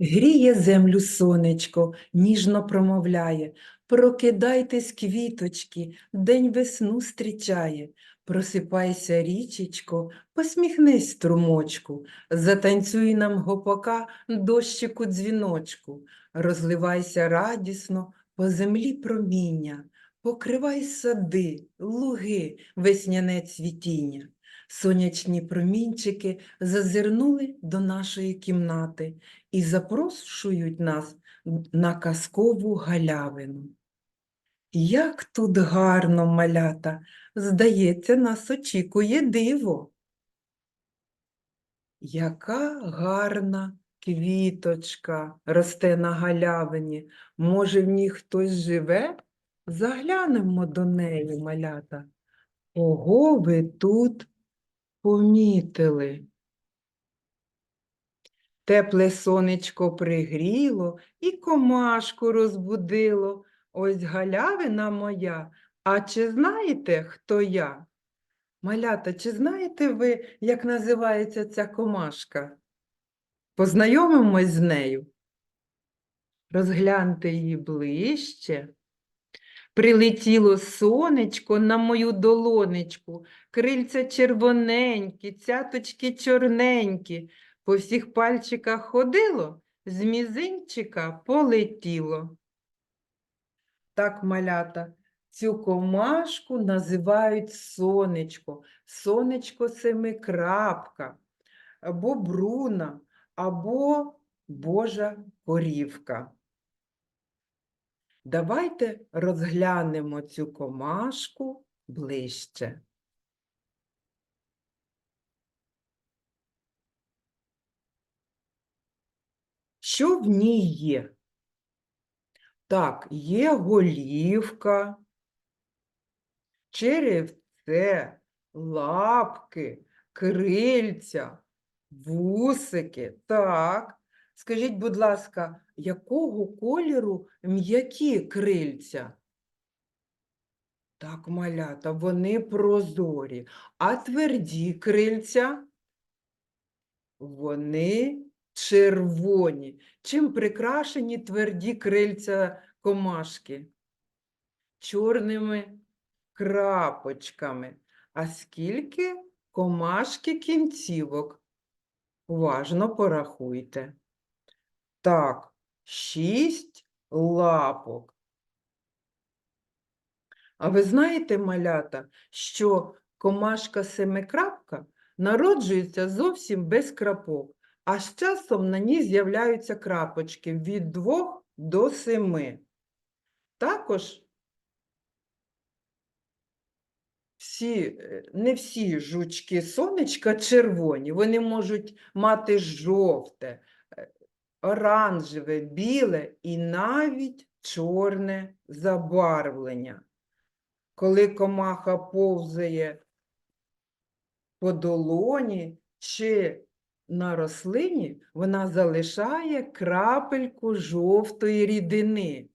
Гріє землю сонечко, ніжно промовляє. Прокидайтесь, квіточки, день весну зустрічає. Просипайся, річечко, посміхнись, струмочку, затанцюй нам гопака, дощику дзвіночку, розливайся радісно по землі проміння, покривай сади, луги, весняне цвітіння. Сонячні промінчики зазирнули до нашої кімнати і запрошують нас на казкову галявину. Як тут гарно, малята, здається, нас очікує диво. Яка гарна квіточка росте на галявині. Може, в ній хтось живе? Заглянемо до неї, малята. Кого ви тут помітили? Тепле сонечко пригріло і комашку розбудило. Ось галявина моя. А чи знаєте, хто я? Малята, чи знаєте ви, як називається ця комашка? Познайомимось з нею. Розгляньте її ближче. Прилетіло сонечко на мою долонечку, крильця червоненькі, цяточки чорненькі, по всіх пальчиках ходило, з мізинчика полетіло. Так, малята, цю комашку називають сонечко, сонечко семикрапка, або бруна, або Божа корівка. Давайте розглянемо цю комашку ближче. Що в ній є? Так, є голівка, черевце, лапки, крильця, вусики. Так. Скажіть, будь ласка, якого кольору м'які крильця? Так, малята, вони прозорі. А тверді крильця? Вони червоні. Чим прикрашені тверді крильця комашки? Чорними крапочками. А скільки комашки кінцівок? Уважно порахуйте. Так, шість лапок. А ви знаєте, малята, що комашка семикрапка народжується зовсім без крапок, а з часом на ній з'являються крапочки від двох до семи. Також всі, е, не всі жучки сонечка червоні, вони можуть мати жовте, оранжеве, біле і навіть чорне забарвлення. Коли комаха повзає по долоні чи на рослині, вона залишає крапельку жовтої рідини.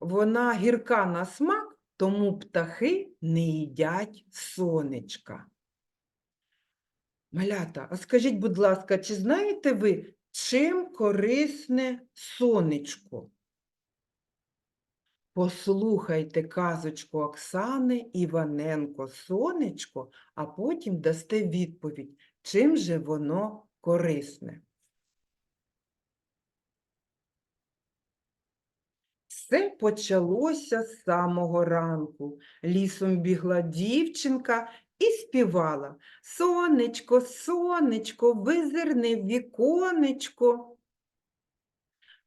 Вона гірка на смак, тому птахи не їдять сонечка. Малята, а скажіть, будь ласка, чи знаєте ви, чим корисне сонечко? Послухайте казочку Оксани Іваненко «Сонечко», а потім дасте відповідь, чим же воно корисне. Все почалося з самого ранку. Лісом бігла дівчинка і співала Сонечко, сонечко, визирни віконечко.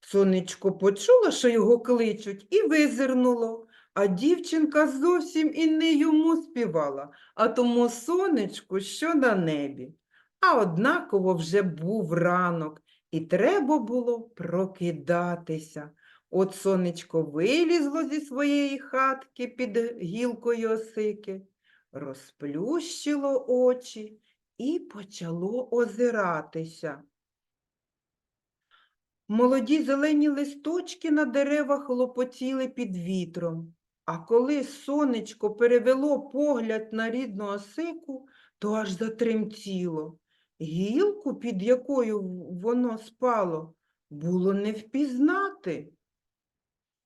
Сонечко почуло, що його кличуть, і визирнуло. А дівчинка зовсім і не йому співала, а тому сонечку, що на небі. А однаково вже був ранок, і треба було прокидатися. От сонечко вилізло зі своєї хатки під гілкою осики, розплющило очі і почало озиратися. Молоді зелені листочки на деревах лопотіли під вітром, а коли сонечко перевело погляд на рідну осику, то аж затремтіло. Гілку, під якою воно спало, було не впізнати.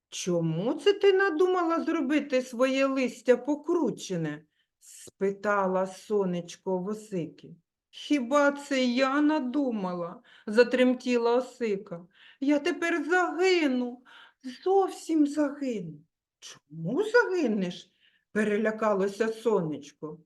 Чому це ти надумала зробити своє листя покручене? Спитала сонечко в осики. Хіба це я надумала? затремтіла осика. Я тепер загину, зовсім загину. Чому загинеш? перелякалося сонечко.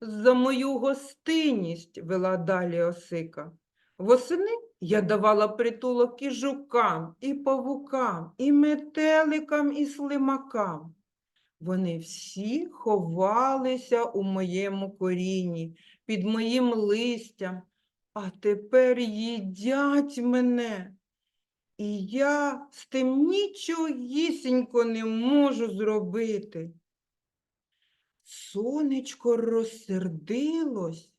За мою гостинність, вела далі осика. Восени я давала притулок і жукам, і павукам, і метеликам, і слимакам. Вони всі ховалися у моєму корінні, під моїм листям, а тепер їдять мене. І я з тим нічогісінько не можу зробити. Сонечко розсердилось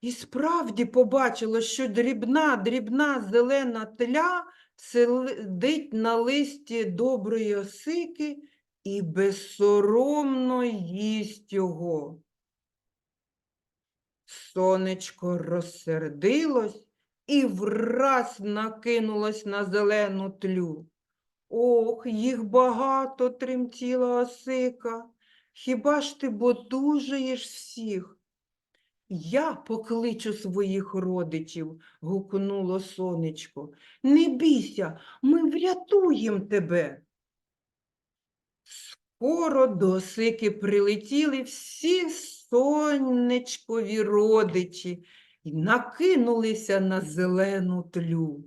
і справді побачило, що дрібна, дрібна зелена тля сидить на листі доброї осики і безсоромно їсть його. Сонечко розсердилось і враз накинулось на зелену тлю. Ох, їх багато тремтіла осика. Хіба ж ти бодужаєш всіх? Я покличу своїх родичів, гукнуло сонечко. Не бійся, ми врятуємо тебе. Скоро осики прилетіли всі сонечкові родичі і накинулися на зелену тлю.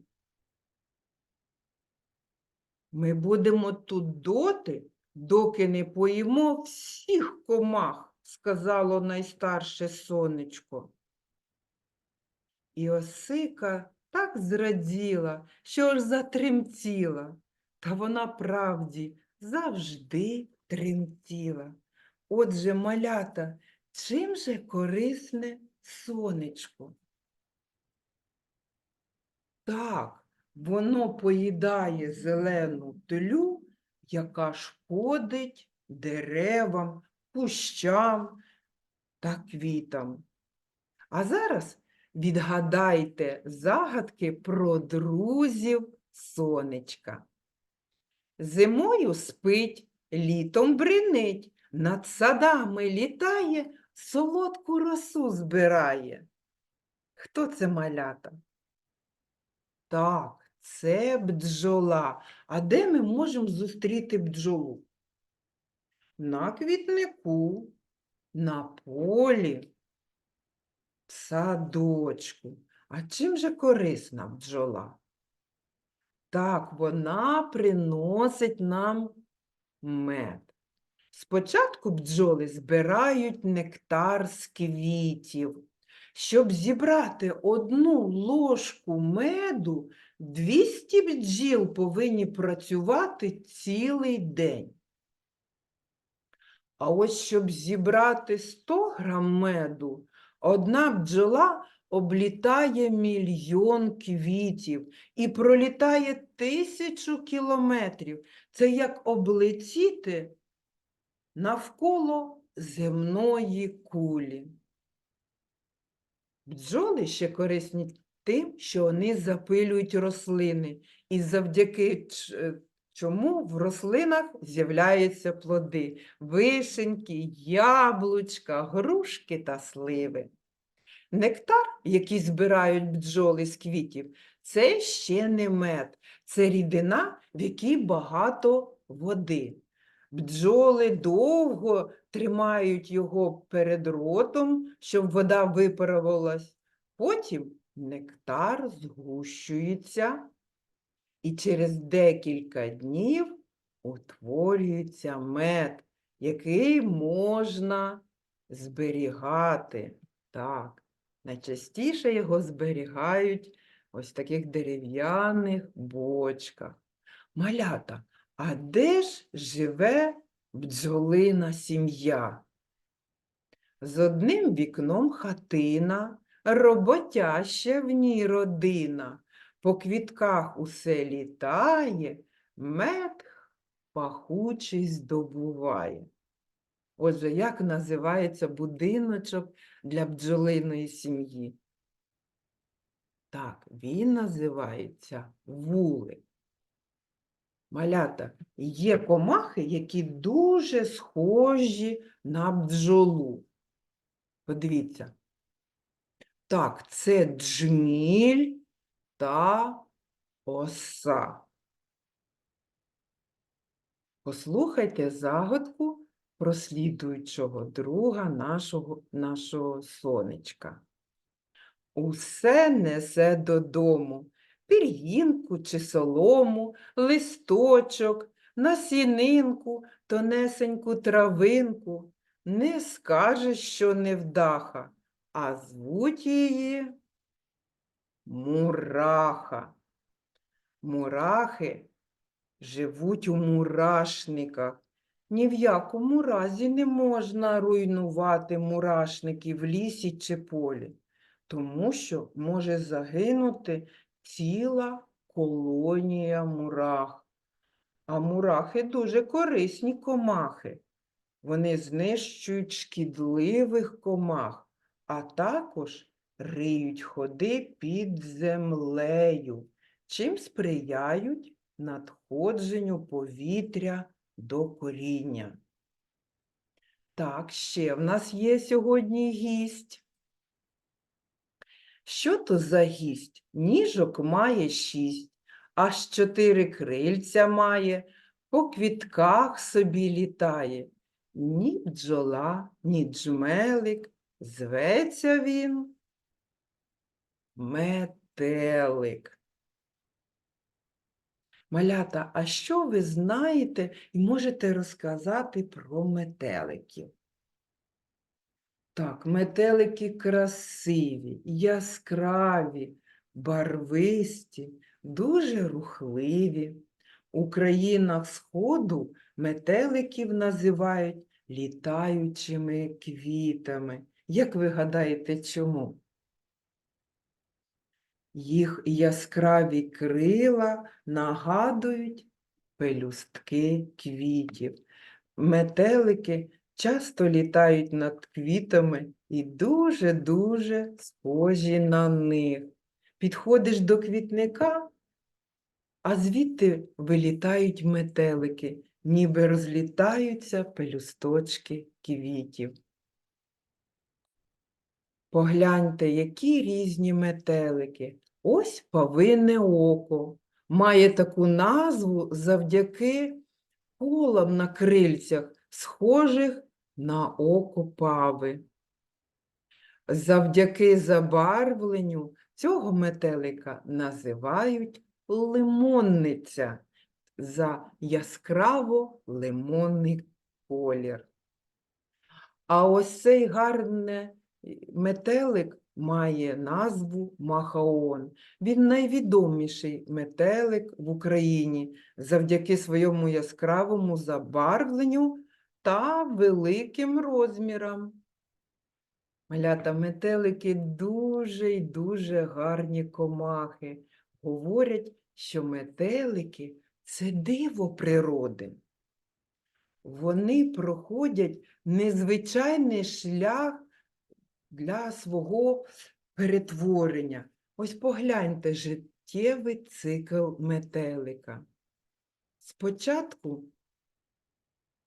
Ми будемо тут доти, доки не поїмо всіх комах, сказало найстарше сонечко. І осика так зраділа, що аж затремтіла, та вона правді завжди тремтіла. Отже, малята, чим же корисне сонечко? Так, воно поїдає зелену тлю, яка шкодить деревам, кущам та квітам. А зараз відгадайте загадки про друзів сонечка. Зимою спить, літом бринить, над садами літає, солодку росу збирає. Хто це малята? Так, це бджола. А де ми можемо зустріти бджолу? На квітнику, на полі, в садочку. А чим же корисна бджола? Так, вона приносить нам мед. Спочатку бджоли збирають нектар з квітів. Щоб зібрати одну ложку меду, 200 бджіл повинні працювати цілий день. А ось щоб зібрати 100 грам меду, одна бджола облітає мільйон квітів і пролітає тисячу кілометрів. Це як облетіти навколо земної кулі. Бджоли ще корисні тим, що вони запилюють рослини, і завдяки е, чому в рослинах з'являються плоди вишеньки, яблучка, грушки та сливи. Нектар, який збирають бджоли з квітів, це ще не мед, це рідина, в якій багато води. Бджоли довго тримають його перед ротом, щоб вода випарувалась. Потім нектар згущується, і через декілька днів утворюється мед, який можна зберігати. Так, найчастіше його зберігають ось в таких дерев'яних бочках. Малята, а де ж живе бджолина сім'я? З одним вікном хатина, роботяща в ній родина. По квітках усе літає, мед пахучий здобуває. Отже, як називається будиночок для бджолиної сім'ї? Так, він називається вулик. Малята, є комахи, які дуже схожі на бджолу. Подивіться. Так, це джміль та оса. Послухайте загадку про слідуючого друга нашого, нашого сонечка. Усе несе додому, пір'їнку чи солому, листочок, насінинку, тонесеньку травинку. Не скажеш, що невдаха, а звуть її мураха. Мурахи живуть у мурашниках. Ні в якому разі не можна руйнувати мурашники в лісі чи полі, тому що може загинути ціла колонія мурах. А мурахи дуже корисні комахи. Вони знищують шкідливих комах, а також риють ходи під землею, чим сприяють надходженню повітря до коріння. Так, ще в нас є сьогодні гість. Що то за гість? Ніжок має шість, аж чотири крильця має, по квітках собі літає. Ні бджола, ні джмелик, зветься він метелик. Малята, а що ви знаєте і можете розказати про метеликів? Так, метелики красиві, яскраві, барвисті, дуже рухливі. У країнах Сходу метеликів називають літаючими квітами. Як ви гадаєте, чому? Їх яскраві крила нагадують пелюстки квітів. Метелики часто літають над квітами і дуже-дуже схожі на них. Підходиш до квітника, а звідти вилітають метелики, ніби розлітаються пелюсточки квітів. Погляньте, які різні метелики. Ось павине око. Має таку назву завдяки колам на крильцях, схожих на око пави. Завдяки забарвленню цього метелика називають лимонниця за яскраво лимонний колір. А ось цей гарний метелик має назву махаон. Він найвідоміший метелик в Україні завдяки своєму яскравому забарвленню та великим розмірам. Малята метелики дуже й дуже гарні комахи. Говорять, що метелики це диво природи. Вони проходять незвичайний шлях для свого перетворення. Ось погляньте життєвий цикл метелика. Спочатку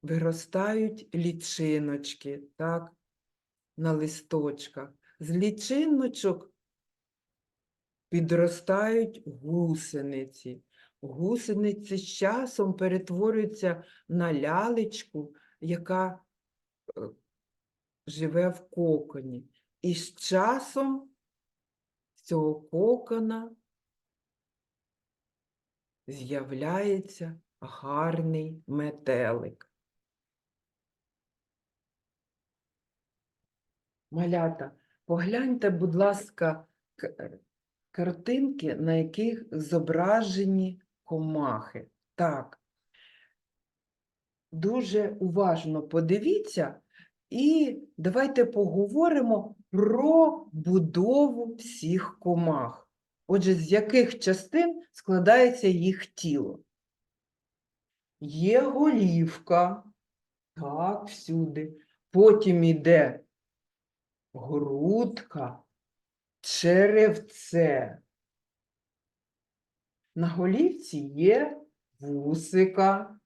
виростають лічиночки, так, на листочках. З лічиночок підростають гусениці. Гусениці з часом перетворюються на лялечку, яка живе в коконі. І з часом з цього кокона з'являється гарний метелик. Малята, погляньте, будь ласка, картинки, на яких зображені комахи. Так. Дуже уважно подивіться і давайте поговоримо про будову всіх комах. Отже, з яких частин складається їх тіло? Є голівка, так, всюди. Потім іде грудка, черевце, На голівці є вусика.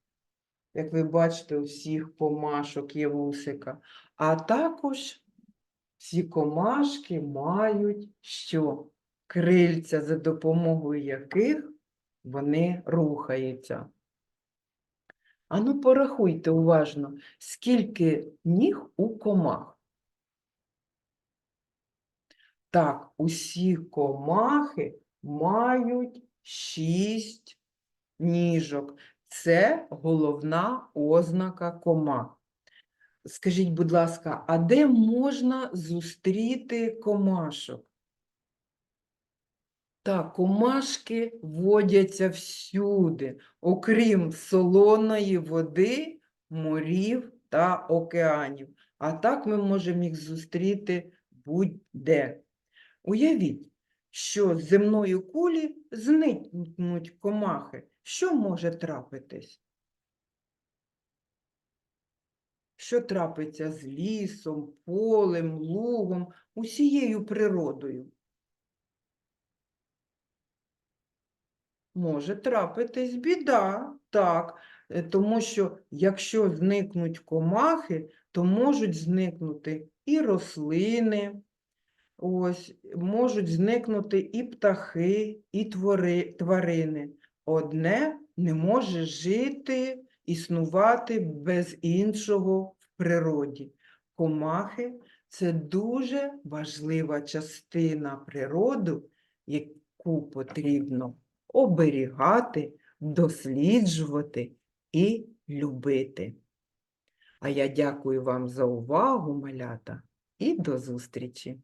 Як ви бачите, у всіх комашок є вусика. А також ці комашки мають що? Крильця, за допомогою яких вони рухаються. Ану, порахуйте уважно, скільки ніг у комах. Так, усі комахи мають шість ніжок. Це головна ознака комах. Скажіть, будь ласка, а де можна зустріти комашок? Так, комашки водяться всюди, окрім солоної води, морів та океанів. А так ми можемо їх зустріти будь-де. Уявіть, що з земної кулі зникнуть комахи. Що може трапитись? Що трапиться з лісом, полем, лугом, усією природою? Може трапитись біда, так, е, тому що якщо зникнуть комахи, то можуть зникнути і рослини, ось, можуть зникнути і птахи, і твори, тварини. Одне не може жити, існувати без іншого в природі. Комахи це дуже важлива частина природи, яку потрібно оберігати, досліджувати і любити. А я дякую вам за увагу, малята, і до зустрічі!